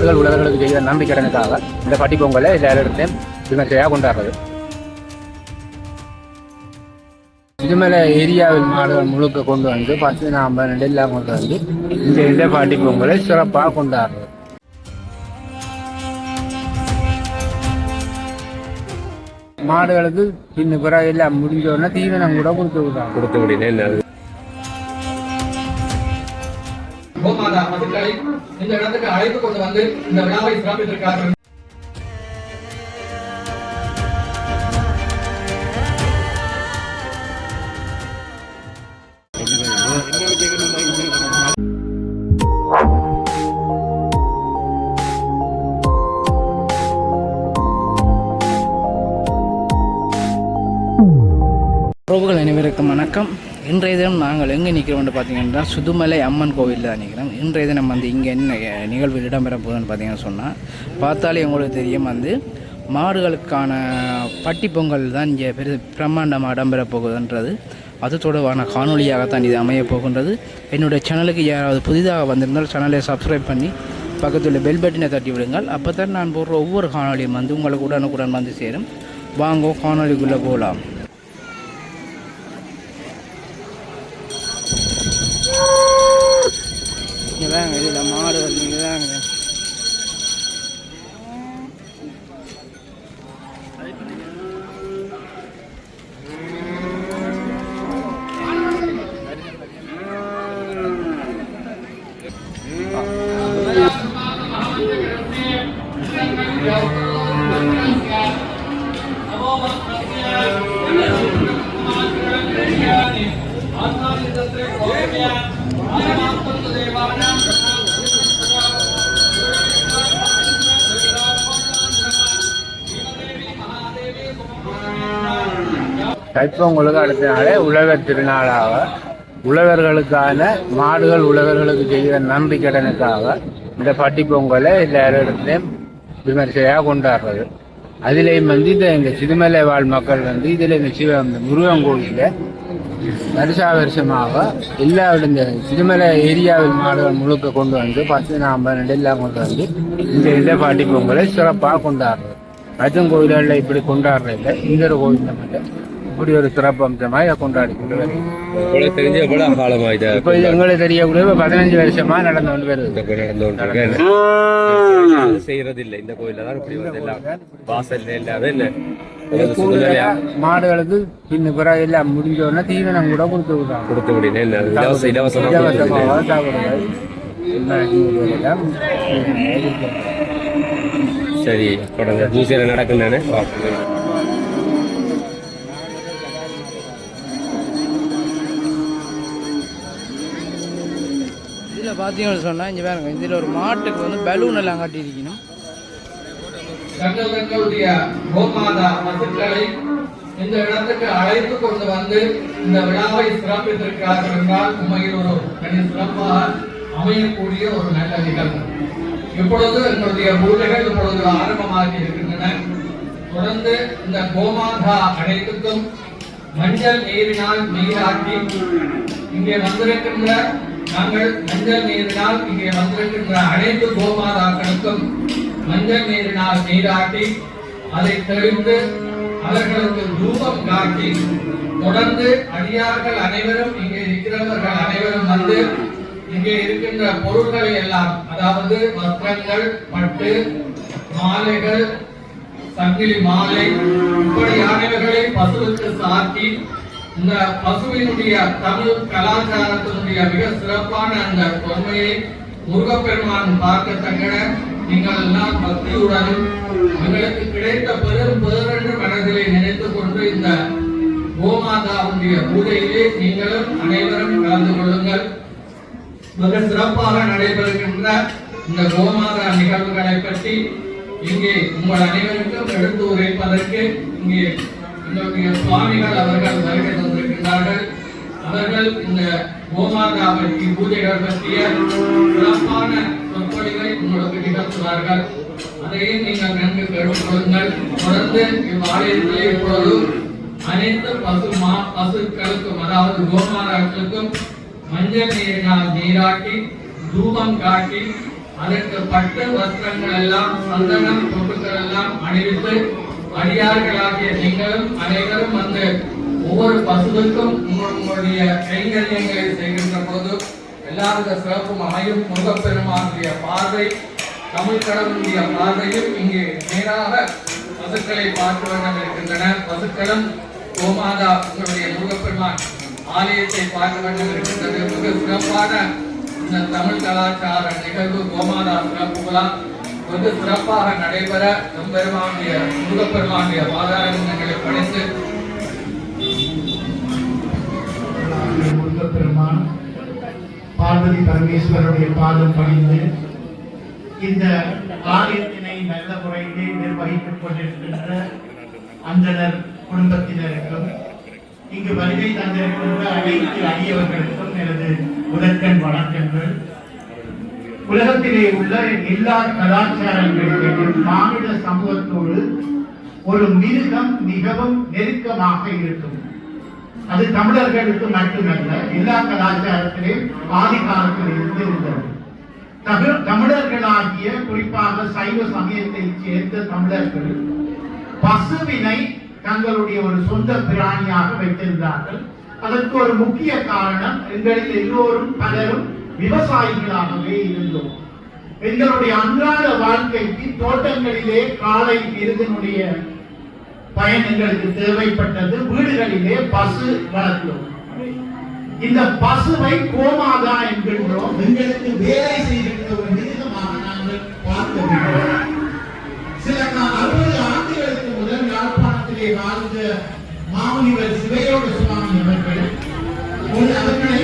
நாடுகள் உலகங்களுக்கு செய்த நன்றி கடனுக்காக இந்த பட்டி பொங்கலை எல்லாரிடத்தையும் விமர்சையாக கொண்டாடுறது. இதுமலை ஏரியாவில் மாடுகள் முழுக்க கொண்டு வந்து பத்து நாம் நெல்லாம் கொண்டு வந்து இந்த இந்த பாட்டி பொங்கலை சிறப்பாக கொண்டாடுறது. மாடுகளுக்கு பின்ன பிறகு எல்லாம் முடிஞ்ச உடனே தீவனம் கூட கொடுத்து விடுறாங்க கொடுத்து விடுறேன் கோமாதா மதுக்களை இந்த இடத்துக்கு அழைத்து கொண்டு வந்து இந்த விழாவை சிறப்பித்திருக்கிறார்கள் உறவுகள் அனைவருக்கும் வணக்கம். இன்றைய தினம் நாங்கள் எங்கே நிற்கிறோம்னு பார்த்தீங்கன்னா சுதுமலை அம்மன் கோவிலில் தான் நிற்கிறோம். இன்றைய தினம் வந்து இங்கே என்ன நிகழ்வு இடம்பெற போகுதுன்னு பார்த்தீங்கன்னு சொன்னால் பார்த்தாலே உங்களுக்கு தெரியும் வந்து மாடுகளுக்கான பட்டி பொங்கல் தான் இங்கே பெரு பிரம்மாண்டமாக இடம்பெற போகுதுன்றது. அது தொடர்பான காணொலியாகத்தான் இது அமைய போகின்றது. என்னுடைய சேனலுக்கு யாராவது புதிதாக வந்திருந்தால் சேனலை சப்ஸ்கிரைப் பண்ணி பக்கத்தில் பெல் பட்டினை தட்டி விடுங்கள். அப்போ தான் நான் போடுற ஒவ்வொரு காணொலியும் வந்து உங்களுக்கு உடனுக்குடன் வந்து சேரும். வாங்கோ காணொலிக்குள்ளே போகலாம். தைப்பொங்கலுக்கு அடுத்த நாளே உழவர் திருநாளாக உழவர்களுக்கான மாடுகள் உழவர்களுக்கு செய்கிற நன்றி கடனுக்காக இந்த பட்டி பொங்கலை எல்லாரிடத்தையும் விமர்சையாக கொண்டாடுறது. அதுலேயும் வந்து இந்த இந்த சிறுமலை வாழ் மக்கள் வந்து இதில் இந்த சிவ இந்த முருகன் கோயிலில் வருஷா வருஷமாக எல்லா இந்த சிறுமலை ஏரியாவில் மாடுகள் முழுக்க கொண்டு வந்து பத்து நாற்பது நெல்லாம் கொண்டு வந்து இந்த இந்த பாட்டி பொங்கலை சிறப்பாக கொண்டாடுறது. அஜன் கோயில்களில் இப்படி கொண்டாடுறதில்லை. இந்த கோயிலில் மட்டும். இப்படி ஒரு சிறப்பு அம்சமாக இதை கொண்டாடி கொண்டு வருது உங்களுக்கு தெரிஞ்ச எவ்வளவு காலமா இதை இப்போ இது எங்களுக்கு தெரியக்கூடிய பதினஞ்சு வருஷமா நடந்து கொண்டு வருது கோயில் நடந்து கொண்டிருக்கேன் செய்யறது இல்லை இந்த கோயில்ல தான் இப்படி வந்து எல்லாம் சுடுதலையா மாடுகளுக்கு பின்ன பிறகு எல்லாம் முடிஞ்ச உடனே தீவனம் கூட கொடுத்து விடுறாங்க கொடுத்து இலவச. இலவசமாக எல்லாம் சரி தொடர்ந்து பூசையில நடக்கும் தானே இதில் சொன்னால் இங்கே பாருங்க இதில் ஒரு மாட்டுக்கு வந்து பலூன் எல்லாம் கட்டியிருக்கணும். தங்களுடைய கோமாதா மதுக்களை இந்த இடத்துக்கு அழைத்து கொண்டு வந்து இந்த விழாவை சிறப்பித்திருக்கிறார்கள் என்றால் உண்மையில் ஒரு தனி சிறப்பாக அமையக்கூடிய ஒரு நல்ல நிகழ்வு. இப்பொழுது எங்களுடைய பூஜைகள் இப்பொழுது ஆரம்பமாகி இருக்கின்றன. தொடர்ந்து இந்த கோமாதா அனைத்துக்கும் மஞ்சள் நீரினால் நீராக்கி இங்கே வந்திருக்கின்ற நாங்கள் மஞ்சள் நீரினால் இங்கே வந்திருக்கின்ற அனைத்து கோமாதாக்களுக்கும் மஞ்சள் நீரினால் நீராட்டி அதை தெளிந்து அவர்களுக்கு ரூபம் காட்டி தொடர்ந்து அடியார்கள் அனைவரும் இங்கே இருக்கிறவர்கள் அனைவரும் வந்து இங்கே இருக்கின்ற பொருட்களை எல்லாம் அதாவது வஸ்திரங்கள் பட்டு மாலைகள் சங்கிலி மாலை இப்படியானவைகளை பசுவுக்கு சாத்தி இந்த பசுவினுடைய தமிழ் கலாச்சாரத்தினுடைய மிக சிறப்பான அந்த பொறுமையை முருகப்பெருமான் பார்க்கத்தக்க நீங்கள் எல்லாம் பக்தியுடனும் எங்களுக்கு கிடைத்த பெரும் பேரென்று மனதிலே நினைத்துக் கொண்டு இந்த கோமாதாவுடைய பூஜையிலே நீங்களும் அனைவரும் கலந்து கொள்ளுங்கள். மிக சிறப்பாக நடைபெறுகின்ற இந்த கோமாதா நிகழ்வுகளை பற்றி இங்கே உங்கள் அனைவருக்கும் எடுத்து உரைப்பதற்கு இங்கே எங்களுடைய சுவாமிகள் அவர்கள் வருகை தந்திருக்கின்றார்கள். அவர்கள் இந்த கோமாதாவிற்கு பூஜைகள் பற்றிய சிறப்பான சொற்பொழிவை உங்களுக்கு நிகழ்த்துவார்கள். அதையும் நீங்கள் நன்கு கேட்டுக்கொள்ளுங்கள் தொடர்ந்து இவ்வாலயத்திலே இப்பொழுது அனைத்து பசு மா பசுக்களுக்கும் அதாவது கோமாதாக்களுக்கும் மஞ்சள் நீரினால் நீராட்டி தூபம் காட்டி அதற்கு பட்டு வஸ்திரங்கள் எல்லாம் சந்தனம் பொருட்கள் எல்லாம் அணிவித்து அடியார்களாகிய நீங்களும் அனைவரும் வந்து ஒவ்வொரு பசுவுக்கும் உங்கள்- உங்களுடைய கைங்கரியங்களை செய்கின்ற போது எல்லாவித சிறப்பும் அமையும். முருகப்பெருமானுடைய பார்வை தமிழ் கடவுளுடைய பார்வையும் இங்கே நேராக பசுக்களை பார்க்க இருக்கின்றன பசுக்களும் கோமாதா உங்களுடைய முருகப்பெருமான் ஆலயத்தை பார்க்க வேண்டும் இருக்கின்றது மிக சிறப்பான இந்த தமிழ் கலாச்சார நிகழ்வு கோமாதா சிறப்பு வந்து சிறப்பாக நடைபெற நம்பெருமானுடைய முருகப்பெருமானுடைய பாதாரங்களை படைத்து முருகப்பெருமான் பார்வதி பரமேஸ்வரனுடைய பாதம் பணிந்து இந்த ஆலயத்தினை நல்ல முறையிலே நிர்வகித்துக் கொண்டிருக்கின்ற அந்தனர் குடும்பத்தினருக்கும் இங்கு வருகை தந்திருக்கின்ற அனைத்து அடியவர்களுக்கும் எனது முதற்கண் வணக்கங்கள். உலகத்திலே உள்ள எல்லா கலாச்சாரங்களிலும் மாநில சமூகத்தோடு ஒரு மிருகம் மிகவும் நெருக்கமாக இருக்கும். அது தமிழர்களுக்கு மட்டுமல்ல எல்லா கலாச்சாரத்திலும் ஆதி காலத்தில் இருந்து இருந்தது தமிழ் தமிழர்களாகிய குறிப்பாக சைவ சமயத்தை சேர்ந்த தமிழர்கள் பசுவினை தங்களுடைய ஒரு சொந்த பிராணியாக வைத்திருந்தார்கள். அதற்கு ஒரு முக்கிய காரணம் எங்களில் எல்லோரும் பலரும் விவசாயிகளாகவே இருந்தோம். எங்களுடைய அன்றாட வாழ்க்கைக்கு தோட்டங்களிலே காலை விருதினுடைய பயன் எங்களுக்கு தேவைப்பட்டது. வீடுகளிலே பசு வளர்க்கிறோம் இந்த பசுவை கோமாதா என்கின்றோம். எங்களுக்கு வேலை செய்கின்ற ஒரு மிருகமாக நாங்கள் பார்க்கிறோம் சில அறுபது ஆண்டுகளுக்கு முதல் யாழ்ப்பாணத்திலே வாழ்ந்த மாமுனிவர் சிவையோட சுவாமி அவர்கள் அவர்களை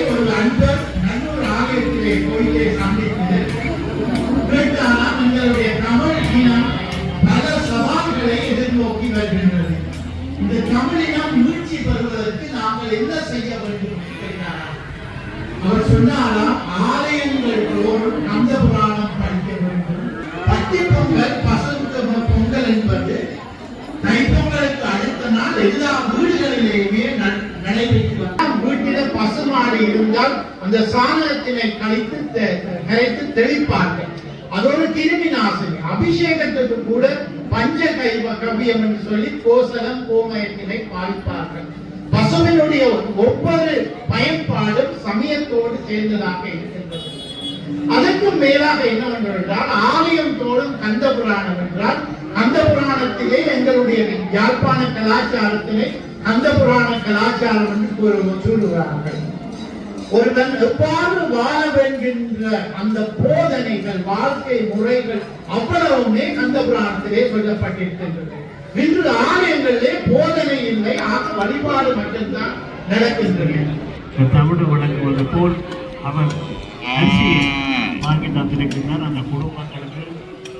இருந்தால் அந்த சாணத்தினை கழித்து கரைத்து தெளிப்பார்கள். அதோடு கிருமி நாசினி. அபிஷேகத்துக்கு கூட பஞ்ச கைவ கவியம் என்று சொல்லி கோசலம் கோமயத்தினை பாதிப்பார்கள் பசுவினுடைய ஒவ்வொரு பயன்பாடும் சமயத்தோடு சேர்ந்ததாக இருக்கின்றது. அதற்கும் மேலாக என்னவென்றால் ஆலயம் தோறும் கந்த புராணம் என்றால் கந்த புராணத்திலே எங்களுடைய யாழ்ப்பாண கலாச்சாரத்திலே கந்த புராண கலாச்சாரம் என்று கூறு- சொல்லுகிறார்கள் ஒருவன் எவ்வாறு வாழ வேண்டுகின்ற அந்த போதனைகள் வாழ்க்கை முறைகள் அவ்வளவுமே கந்த புராணத்திலே சொல்லப்பட்டிருக்கின்றது. இன்று ஆலயங்களிலே போதனை இல்லை ஆக வழிபாடு மட்டும்தான் நடக்கின்றன தமிழ் வழங்குவது போல் அவர் அரிசி வாங்கி தந்திருக்கின்றார் அந்த குடும்பங்களுக்கு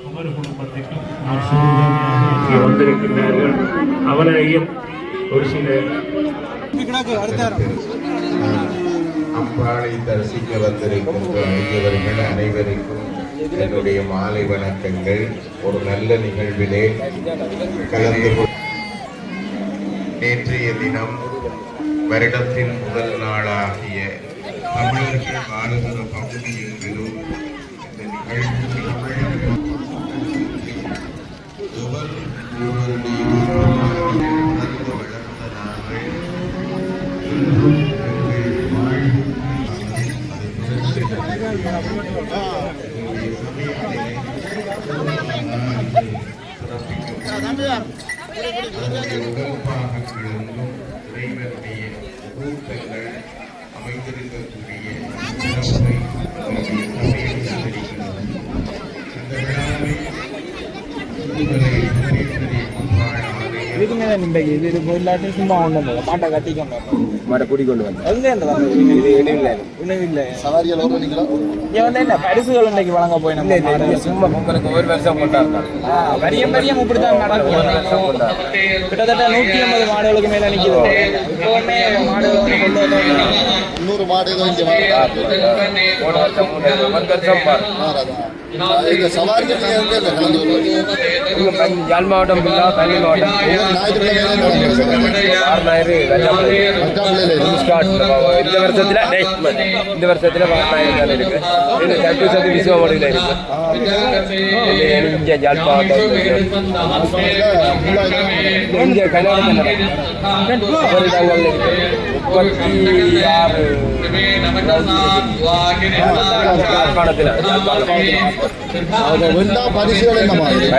ஒவ்வொரு அவர் அரிசி வந்திருக்கின்றார்கள். அவரையும் ஒரு சில அம்பாளை தரிசிக்க வந்திருக்கின்ற அடியவர்கள் அனைவருக்கும் என்னுடைய மாலை வணக்கங்கள். ஒரு நல்ல நிகழ்விலே கலந்து நேற்றைய தினம் வருடத்தின் முதல் நாளாகிய தமிழர்கள் வாழுகிற பகுதி எங்கிலும் இந்த நிகழ்வு ஒவ்வொரு உடல்பாகங்களும் இறைவனுடைய கூட்டங்கள் ஆலயம் மாட்டை கூட்டிக்கொண்டு வந்தேன் எங்க இருந்து வந்தது இது இடையில உணவில்லை சவாரிகள் ஓடுறீங்களா இங்க வந்து என்ன பரிசுகள் இன்னைக்கு வழங்க போய் நம்ம சும்மா பொங்கலுக்கு ஒரு வருஷம் கொண்டாடுறாங்க பெரிய பெரிய இப்படிதான் நடக்கும் கிட்டத்தட்ட நூத்தி ஐம்பது மாடுகளுக்கு மேல எப்பவுமே மாடுகள் வந்து கொண்டு வந்தோம் இன்னொரு மாடு ஏதோ இங்க வர- போன வருஷம் ஒரு வருஷம் யாழ் மாவட்டம் ஃபுல்லாக கல்வி மாவட்டம். ஆறு ஞாயிறு இந்த வருஷத்துல. இந்த வருஷத்துல பதினாயிரம் இருக்கு. இது சட்டு சத்து விசுவமடியில் இருக்கு இங்கே ஜாழ் மாவட்டம். இங்கே இடங்கள் இருக்கு முப்பத்தி ஆறு. யாழ்ப்பாணத்தில்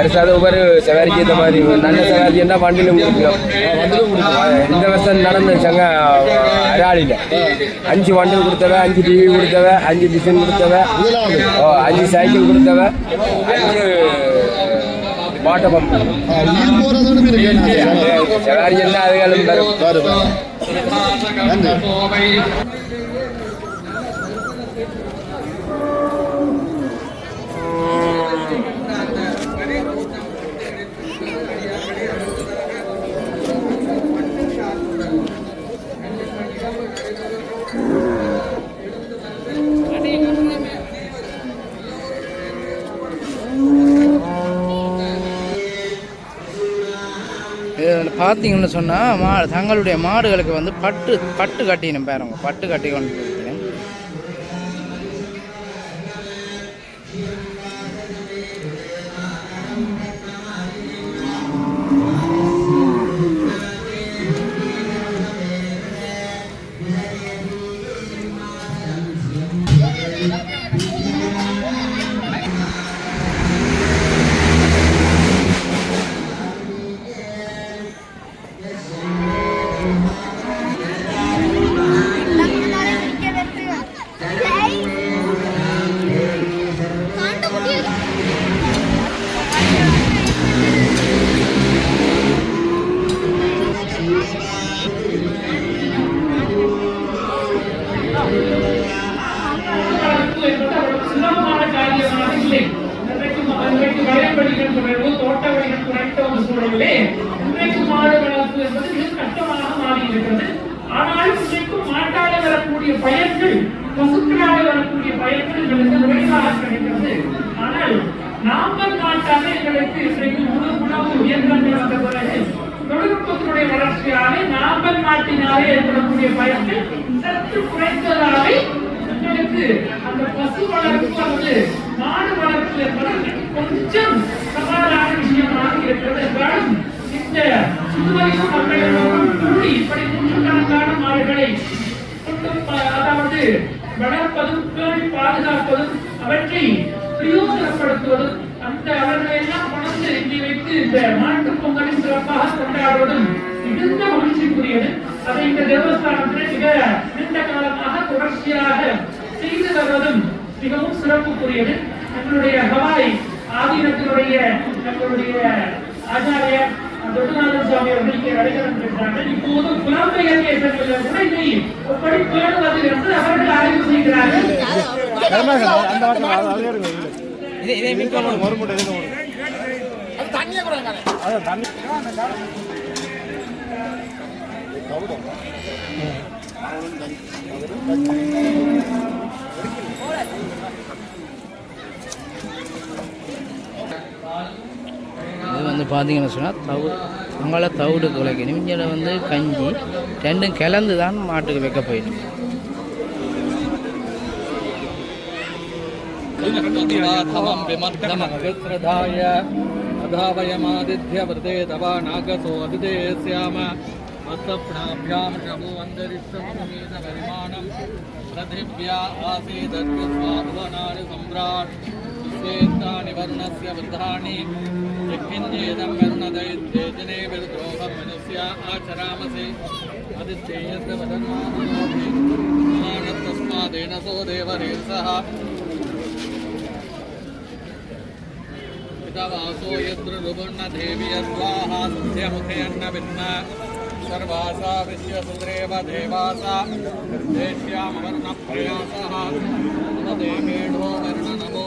என்ன ஒவ்வொரு சவாரிக்கு ஏற்ற மாதிரி நல்ல சவாரி என்ன வண்டியில் முடிக்கணும் இந்த வருஷம் நடந்த சங்க அராளியில் அஞ்சு வண்டில் கொடுத்தவ அஞ்சு டிவி கொடுத்தவ அஞ்சு டிசைன் கொடுத்தவ அஞ்சு சைக்கிள் கொடுத்தவ அஞ்சு வாட்டர் பம்ப் சவாரி என்ன அதுகளும் வரும். பார்த்தீங்கன்னு சொன்னால் மா தங்களுடைய மாடுகளுக்கு வந்து பட்டு பட்டு கட்டினேன் பாருங்க பட்டு கட்டி கொண்டு வரக்கூடிய பயன்கள் பசுக்களால வரக்கூடிய பயன்கள் எங்களுக்கு விரைவாக கிடைக்கிறது. ஆனால் நாங்கள் மாட்டாக எங்களுக்கு இன்றைக்கு முழு உணவு இயந்திரங்கள் வந்த பிறகு தொழில்நுட்பத்தினுடைய வளர்ச்சியாலே நாங்கள் நாட்டினாலே ஏற்படக்கூடிய பயன்கள் சற்று குறைந்ததாலே எங்களுக்கு அந்த பசு வளர்ப்பு அல்லது மாடு வளர்ப்பு என்பது கொஞ்சம் சவாலான விஷயமாக இருக்கிறது என்றாலும் இந்த சுதுவரிசு மக்களிடம் கூடி இப்படி நூற்றுக்கணக்கான மாடுகளை அதாவது வளர்ப்பதும் பேணி பாதுகாப்பதும் அவற்றை பிரயோஜனப்படுத்துவதும் அந்த அவர்களை எல்லாம் கொண்டு இங்கே வைத்து இந்த மாட்டு பொங்கலின் சிறப்பாக கொண்டாடுவதும் மிகுந்த மகிழ்ச்சிக்குரியது. அதை இந்த தேவஸ்தானத்தில் மிக நீண்ட காலமாக தொடர்ச்சியாக செய்து வருவதும் மிகவும் சிறப்புக்குரியது. எங்களுடைய ஹவாய் ஆதீனத்தினுடைய நம்மளுடைய ஆச்சாரியர் தொட்டுநாதன் சுவாமி அவர்கள் இங்கே வருகிறார்கள் இருக்கிறார்கள் இப்போது புலம்பெயர் தேசங்களில் கூட இதை எப்படி பேணுவது என்று அவர்கள் ஆய்வு செய்கிறார்கள். இது வந்து பார்த்தீங்கன்னு சொன்னால் தவிடு அங்கே தவிடு குலைக்கணும் இங்கே வந்து கஞ்சி ரெண்டும் கலந்து தான் மாட்டுக்கு வைக்க போயிடும் समं विमर्दमग्रदाय अधावयमादिध्यवृते तव नागसो अदिते स्याम वत्सप्णाभ्यां शमो अन्तरिक्षमेतपरिमाणं पृथिव्या आसीदत्वस्वाभुवनानि सम्राट् स्वेत्तानि वरुणस्य वृद्धानि यज्ञेदं वरुणदैत्येजने विरुद्रोहं मनुष्या आचरामसि आदित्येयस्य वदन्मानोऽपि तस्मादेन सो देवरीर्षः पितवासो यद्रुवर्ण देवी यद्वाहा सन्ध्यमुखेऽन्न विद्म सर्वासा विश्वसुद्रेव देवासा देश्यामवर्णप्रयासः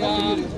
பண்றாங்க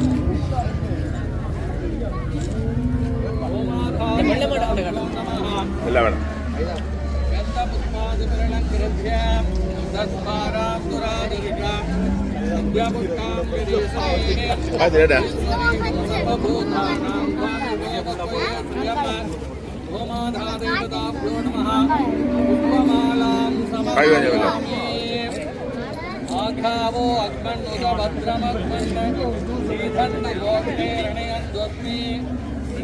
இல்ல வேணாம் ஆகாவோ அக்மன் உத பத்ரமக்மன் ஸ்ரீதன் யோகே ரணயன் ஜோத்மி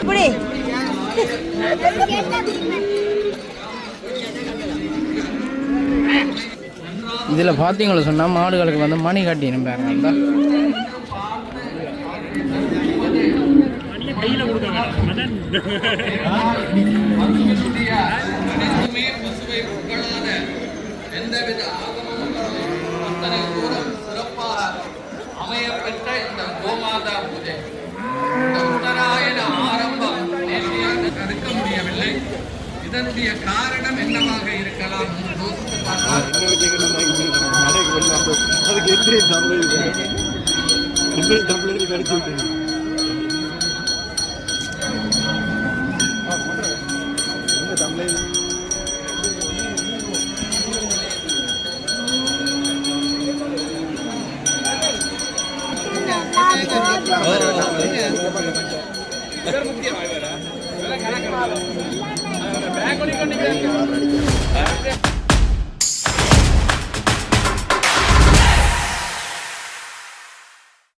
இப்படி இதில் பார்த்தீங்களா சொன்னால் மாடுகளுக்கு வந்து மணி கட்டினும் பாருங்க அந்த அனைத்துமே பசுவை உட்கொள்ளாத எந்தவித ஆகமங்களும் அத்தனை தூரம் சிறப்பாக அமையப்பெற்ற இந்த கோமாதா பூஜை இந்த உத்தராயண ஆரம்பம் நேற்றையாக தடுக்க முடியவில்லை இதனுடைய காரணம் என்னவாக இருக்கலாம் என்று யோசித்து பார்த்தால் அதுக்கு எத்தனை தமிழ் தமிழ் தமிழர்கள் கிடைச்சு விட்டேன் பேக் பண்ணி கொண்டு